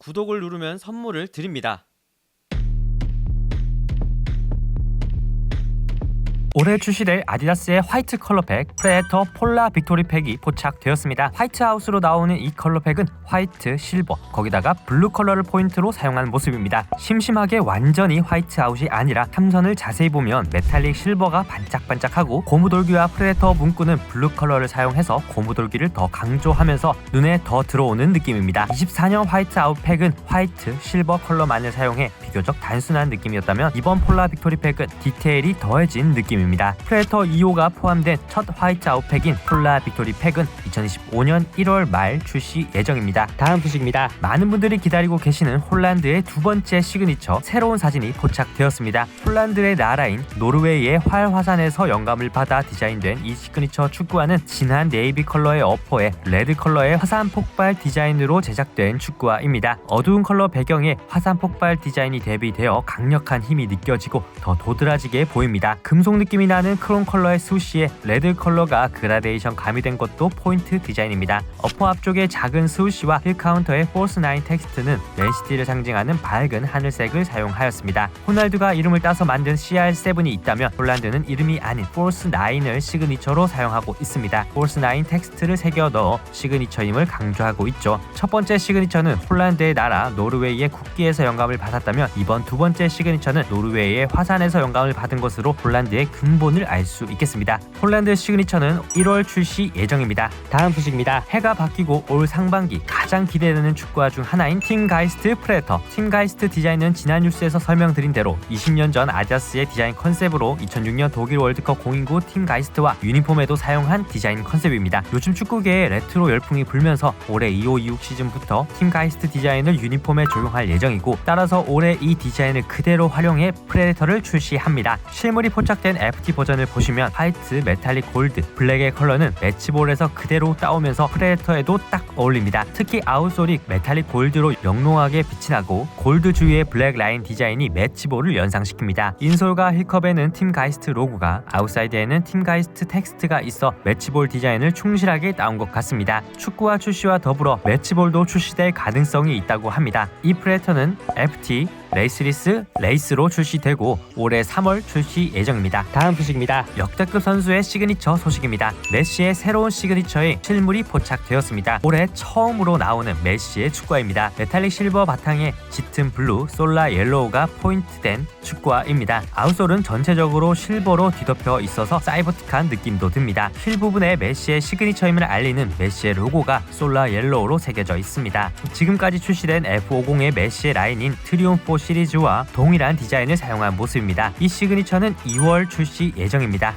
구독을 누르면 선물을 드립니다. 올해 출시될 아디다스의 화이트 컬러팩 프레데터 폴라 빅토리 팩이 포착되었습니다. 화이트하우스로 나오는 이 컬러팩은 화이트, 실버, 거기다가 블루 컬러를 포인트로 사용한 모습입니다. 심심하게 완전히 화이트아웃이 아니라 함선을 자세히 보면 메탈릭 실버가 반짝반짝하고 고무돌기와 프레데터 문구는 블루 컬러를 사용해서 고무돌기를 더 강조하면서 눈에 더 들어오는 느낌입니다. 24년 화이트아웃 팩은 화이트, 실버 컬러만을 사용해 비교적 단순한 느낌이었다면 이번 폴라 빅토리 팩은 디테일이 더해진 느낌입니다. 프레터 2호가 포함된 첫 화이트 아웃팩인 폴라 빅토리 팩은 2025년 1월 말 출시 예정입니다. 다음 소식입니다. 많은 분들이 기다리고 계시는 홀란드의 두 번째 시그니처 새로운 사진이 포착되었습니다. 홀란드의 나라인 노르웨이의 활 화산에서 영감을 받아 디자인된 이 시그니처 축구화는 진한 네이비 컬러의 어퍼에 레드 컬러의 화산 폭발 디자인으로 제작된 축구화입니다. 어두운 컬러 배경에 화산 폭발 디자인이 대비되어 강력한 힘이 느껴지고 더 도드라지게 보입니다. 금속 느낌이 나는 크롬 컬러의 스우시에 레드 컬러가 그라데이션 가미된 것도 포인트 디자인입니다. 어퍼 앞쪽의 작은 스우시와 힐 카운터의 포스 9 텍스트는 맨시티를 상징하는 밝은 하늘색을 사용하였습니다. 호날두가 이름을 따서 만든 CR7이 있다면 홀란드는 이름이 아닌 포스 9을 시그니처로 사용하고 있습니다. 포스 9 텍스트를 새겨 넣어 시그니처임을 강조하고 있죠. 첫 번째 시그니처는 홀란드의 나라 노르웨이의 국기에서 영감을 받았다면 이번 두 번째 시그니처는 노르웨이의 화산에서 영감을 받은 것으로 홀란드의 근본을 알 수 있겠습니다. 홀란드 시그니처는 1월 출시 예정입니다. 다음 소식입니다. 해가 바뀌고 올 상반기 가장 기대되는 축구화 중 하나인 팀 가이스트 프레터. 팀 가이스트 디자인은 지난 뉴스에서 설명드린 대로 20년 전 아디다스의 디자인 컨셉으로 2006년 독일 월드컵 공인구 팀 가이스트와 유니폼에도 사용한 디자인 컨셉입니다. 요즘 축구계에 레트로 열풍이 불면서 올해 2526 시즌부터 팀 가이스트 디자인을 유니폼에 적용할 예정이고 따라서 올해 이 디자인을 그대로 활용해 프레데터를 출시합니다. 실물이 포착된 FT 버전을 보시면 화이트, 메탈릭 골드, 블랙의 컬러는 매치볼에서 그대로 따오면서 프레데터에도 딱 어울립니다. 특히 아웃솔이 메탈릭 골드로 영롱하게 빛이 나고 골드 주위의 블랙 라인 디자인이 매치볼을 연상시킵니다. 인솔과 힐컵에는 팀 가이스트 로고가 아웃사이드에는 팀 가이스트 텍스트가 있어 매치볼 디자인을 충실하게 따온 것 같습니다. 축구화 출시와 더불어 매치볼도 출시될 가능성이 있다고 합니다. 이 프레터는 FT, 레이스리스, 레이스로 출시되고 올해 3월 출시 예정입니다. 다음 소식입니다. 역대급 선수의 시그니처 소식입니다. 메시의 새로운 시그니처 인 실물이 포착되었습니다. 올해 처음으로 나오는 메시의 축구화입니다. 메탈릭 실버 바탕에 짙은 블루, 솔라 옐로우가 포인트된 축구화입니다. 아웃솔은 전체적으로 실버로 뒤덮여 있어서 사이버틱한 느낌도 듭니다. 힐 부분에 메시의 시그니처임을 알리는 메시의 로고가 솔라 옐로우로 새겨져 있습니다. 지금까지 출시된 F50의 메시의 라인인 트리움포 시리즈와 동일한 디자인을 사용한 모습입니다. 이 시그니처는 2월 출시 예정입니다.